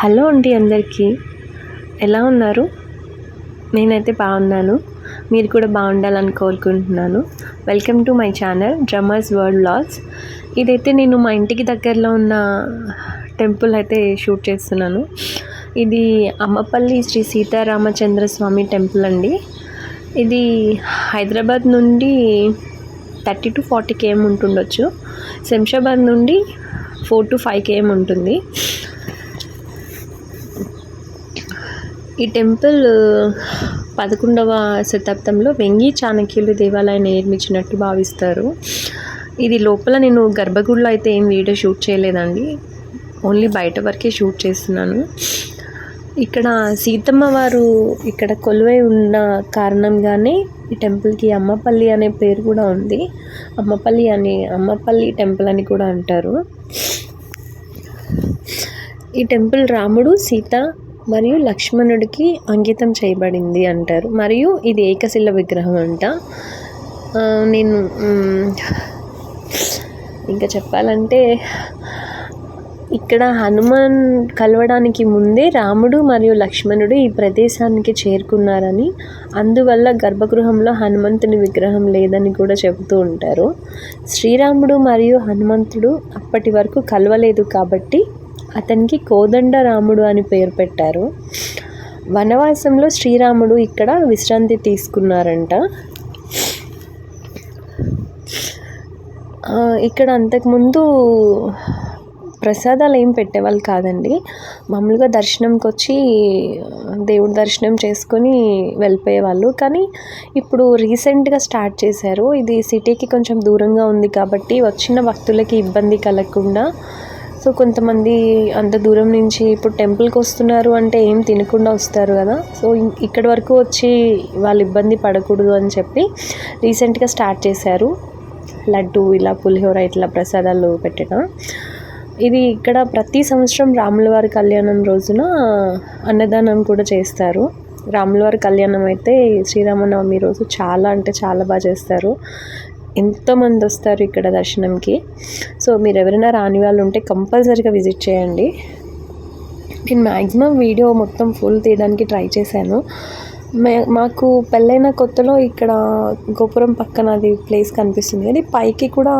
Hello అండి అందరికీ. ఎలా ఉన్నారు? నేనైతే బాగున్నాను. మీరు కూడా బాగుండాలని కోరుకుంటున్నాను. Welcome to my channel drummers world loss ఇదైతే నేను మా ఇంటికి దగ్గరలో ఉన్న టెంపుల్ అయితే షూట్ చేస్తున్నాను. ఇది అమ్మపల్లి శ్రీ సీతారామచంద్ర స్వామి టెంపుల్ అండి. ఇది హైదరాబాద్ నుండి థర్టీ టు ఫార్టీ కేఎం ఉంటుండొచ్చు. శంషాబాద్ నుండి ఫోర్ టు ఫైవ్ కేఎం ఉంటుంది. ఈ టెంపుల్ పదకొండవ శతాబ్దంలో వెంగి చాణక్యులు దేవాలయాన్ని నిర్మించినట్టు భావిస్తారు. ఇది లోపల నేను గర్భగుడిలో అయితే ఏం వీడియో షూట్ చేయలేదండి. ఓన్లీ బయట వరకే షూట్ చేస్తున్నాను. ఇక్కడ సీతమ్మ వారు ఇక్కడ కొలువై ఉన్న కారణంగానే ఈ టెంపుల్కి అమ్మపల్లి అనే పేరు కూడా ఉంది. అమ్మపల్లి అని అమ్మపల్లి టెంపుల్ అని కూడా అంటారు. ఈ టెంపుల్ రాముడు సీత మరియు లక్ష్మణుడికి అంకితం చేయబడింది అంటారు. మరియు ఇది ఏకశిల విగ్రహం అంట. నేను ఇంకా చెప్పాలంటే ఇక్కడ హనుమాన్ కలవడానికి ముందే రాముడు మరియు లక్ష్మణుడు ఈ ప్రదేశానికి చేరుకున్నారని అందువల్ల గర్భగృహంలో హనుమంతుని విగ్రహం లేదని కూడా చెబుతూ ఉంటారు. శ్రీరాముడు మరియు హనుమంతుడు అప్పటి వరకు కలవలేదు కాబట్టి అతనికి కోదండ రాముడు అని పేరు పెట్టారు. వనవాసంలో శ్రీరాముడు ఇక్కడ విశ్రాంతి తీసుకున్నారంట. ఇక్కడ అంతకుముందు ప్రసాదాలు ఏం పెట్టేవాళ్ళు కాదండి. మామూలుగా దర్శనంకి వచ్చి దేవుడి దర్శనం చేసుకొని వెళ్ళిపోయేవాళ్ళు. కానీ ఇప్పుడు రీసెంట్గా స్టార్ట్ చేశారు. ఇది సిటీకి కొంచెం దూరంగా ఉంది కాబట్టి వచ్చిన భక్తులకి ఇబ్బంది కలగకుండా సో కొంతమంది అంత దూరం నుంచి ఇప్పుడు టెంపుల్కి వస్తున్నారు అంటే ఏం తినకుండా వస్తారు కదా. సో ఇక్కడి వరకు వచ్చి వాళ్ళు ఇబ్బంది పడకూడదు అని చెప్పి రీసెంట్గా స్టార్ట్ చేశారు. లడ్డు ఇలా పులిహోర ఇట్లా ప్రసాదాలు పెట్టడం. ఇది ఇక్కడ ప్రతి సంవత్సరం రాములవారి కళ్యాణం రోజున అన్నదానం కూడా చేస్తారు. రాములవారి కళ్యాణం అయితే శ్రీరామనవమి రోజు చాలా అంటే చాలా బాగా చేస్తారు. ఎంతోమంది వస్తారు ఇక్కడ దర్శనంకి? సో మీరు ఎవరైనా రాని వాళ్ళు ఉంటే కంపల్సరీగా విజిట్ చేయండి. నేను మ్యాక్సిమం వీడియో మొత్తం ఫుల్ తీయడానికి ట్రై చేశాను. మే మాకు పెళ్ళైన కొత్తలో ఇక్కడ గోపురం పక్కన అది ప్లేస్ కనిపిస్తుంది. అది పైకి కూడా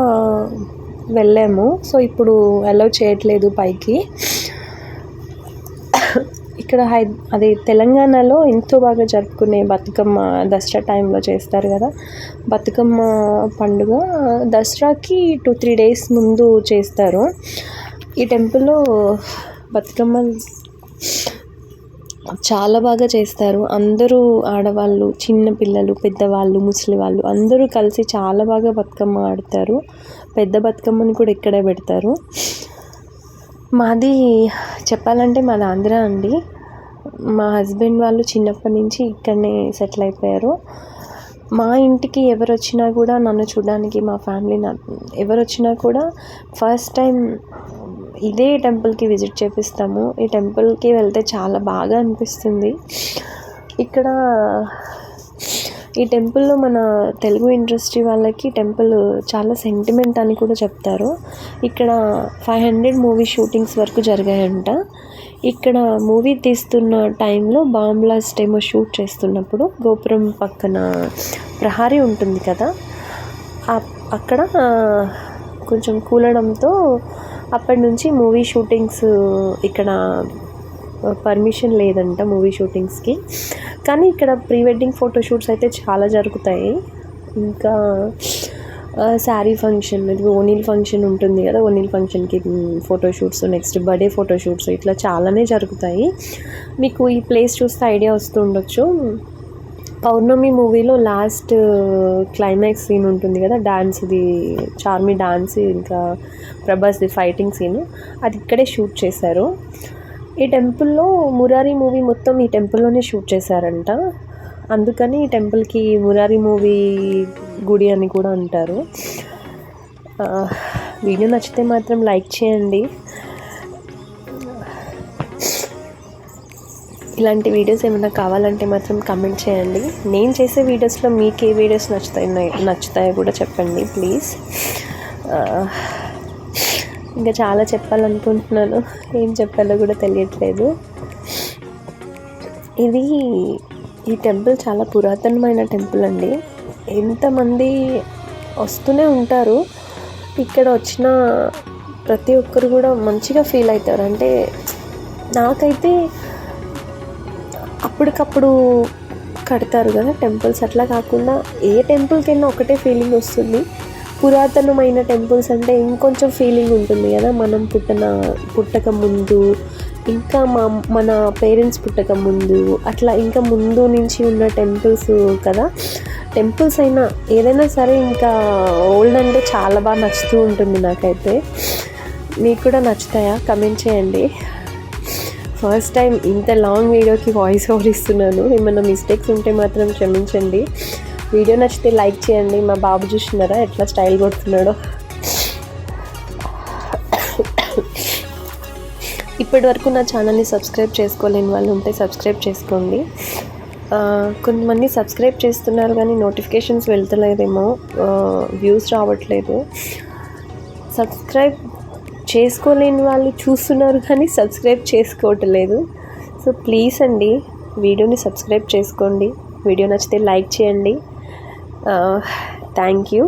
వెళ్ళాము. సో ఇప్పుడు అలౌ చేయట్లేదు పైకి. ఇక్కడ హై అది తెలంగాణలో ఎంతో బాగా జరుపుకునే బతుకమ్మ దసరా టైంలో చేస్తారు కదా. బతుకమ్మ పండుగ దసరాకి టూ త్రీ డేస్ ముందు చేస్తారు. ఈ టెంపుల్లో బతుకమ్మ చాలా బాగా చేస్తారు. అందరూ ఆడవాళ్ళు చిన్నపిల్లలు పెద్దవాళ్ళు ముసలి వాళ్ళు అందరూ కలిసి చాలా బాగా బతుకమ్మ ఆడతారు. పెద్ద బతుకమ్మని కూడా ఇక్కడే పెడతారు. మాది చెప్పాలంటే మాది ఆంధ్ర అండి. మా హస్బెండ్ వాళ్ళు చిన్నప్పటి నుంచి ఇక్కడనే సెటిల్ అయిపోయారు. మా ఇంటికి ఎవరు వచ్చినా కూడా నన్ను చూడడానికి మా ఫ్యామిలీ నా ఎవరు వచ్చినా కూడా ఫస్ట్ టైం ఇదే టెంపుల్కి విజిట్ చేపిస్తాము. ఈ టెంపుల్కి వెళ్తే చాలా బాగా అనిపిస్తుంది. ఇక్కడ ఈ టెంపుల్లో మన తెలుగు ఇండస్ట్రీ వాళ్ళకి టెంపుల్ చాలా సెంటిమెంట్ అని కూడా చెప్తారు. ఇక్కడ ఫైవ్ హండ్రెడ్ మూవీ షూటింగ్స్ వరకు జరిగాయంట. ఇక్కడ మూవీ తీస్తున్న టైంలో బాంబ్ బ్లాస్ట్ ఏమో షూట్ చేస్తున్నప్పుడు గోపురం పక్కన ప్రహారీ ఉంటుంది కదా అక్కడ కొంచెం కూలడంతో అప్పటి నుంచి మూవీ షూటింగ్స్ ఇక్కడ పర్మిషన్ లేదంట మూవీ షూటింగ్స్కి. కానీ ఇక్కడ ప్రీ వెడ్డింగ్ ఫోటోషూట్స్ అయితే చాలా జరుగుతాయి. ఇంకా శారీ ఫంక్షన్ ఇది ఓనీల్ ఫంక్షన్ ఉంటుంది కదా ఓనీల్ ఫంక్షన్కి ఫోటోషూట్స్ నెక్స్ట్ బర్త్డే ఫోటోషూట్స్ ఇట్లా చాలానే జరుగుతాయి. మీకు ఈ ప్లేస్ చూస్తే ఐడియా వస్తూ ఉండొచ్చు పౌర్ణమి మూవీలో లాస్ట్ క్లైమాక్స్ సీన్ ఉంటుంది కదా డాన్స్ది చార్మి డాన్స్ ఇంకా ప్రభాస్ది ఫైటింగ్ సీన్ అది ఇక్కడే షూట్ చేశారు. ఈ టెంపుల్లో మురారి మూవీ మొత్తం ఈ టెంపుల్లోనే షూట్ చేశారంట. అందుకని ఈ టెంపుల్కి మురారి మూవీ గుడి అని కూడా అంటారు. వీడియో నచ్చితే మాత్రం లైక్ చేయండి. ఇలాంటి వీడియోస్ ఏమైనా కావాలంటే మాత్రం కమెంట్ చేయండి. నేను చేసే వీడియోస్లో మీకు ఏ వీడియోస్ నచ్చుతాయి నచ్చుతాయో కూడా చెప్పండి ప్లీజ్ ఇంకా చాలా చెప్పాలనుకుంటున్నాను. ఏం చెప్పాలో కూడా తెలియట్లేదు. ఇది ఈ టెంపుల్ చాలా పురాతనమైన టెంపుల్ అండి. ఎంతమంది వస్తూనే ఉంటారు. ఇక్కడ వచ్చిన ప్రతి ఒక్కరు కూడా మంచిగా ఫీల్ అవుతారు. అంటే నాకైతే అప్పటికప్పుడు కడతారు కదా టెంపుల్స్. అట్లా కాకుండా ఏ టెంపుల్కి ఒకటే ఫీలింగ్ వస్తుంది. పురాతనమైన టెంపుల్స్ అంటే ఇంకొంచెం ఫీలింగ్ ఉంటుంది కదా. మనం పుట్టిన పుట్టక ముందు ఇంకా మా మన పేరెంట్స్ పుట్టక ముందు అట్లా ఇంకా ముందు నుంచి ఉన్న టెంపుల్స్ కదా టెంపుల్స్ అయినా ఏదైనా సరే ఇంకా ఓల్డ్ అంటే చాలా బాగా నచ్చుతూ ఉంటుంది నాకైతే. మీకు కూడా నచ్చుతాయా? కమెంట్ చేయండి. ఫస్ట్ టైం ఇంత లాంగ్ వీడియోకి వాయిస్ ఓవర్ ఇస్తున్నాను. ఏమైనా మిస్టేక్స్ ఉంటే మాత్రం క్షమించండి. వీడియో నచ్చితే లైక్ చేయండి. మా బాబు చూస్తున్నారా? ఎట్లా స్టైల్ కొడుతున్నాడో? ఇప్పటి వరకు నా ఛానల్ని సబ్స్క్రైబ్ చేసుకోలేని వాళ్ళు ఉంటే సబ్స్క్రైబ్ చేసుకోండి. కొంతమంది సబ్స్క్రైబ్ చేస్తున్నారు కానీ నోటిఫికేషన్స్ వెళ్తలేదేమో వ్యూస్ రావట్లేదు. సబ్స్క్రైబ్ చేసుకోలేని వాళ్ళు చూస్తున్నారు కానీ సబ్స్క్రైబ్ చేసుకోవట్లేదు. సో ప్లీజ్ అండి వీడియోని సబ్స్క్రైబ్ చేసుకోండి. వీడియో నచ్చితే లైక్ చేయండి. Thank you.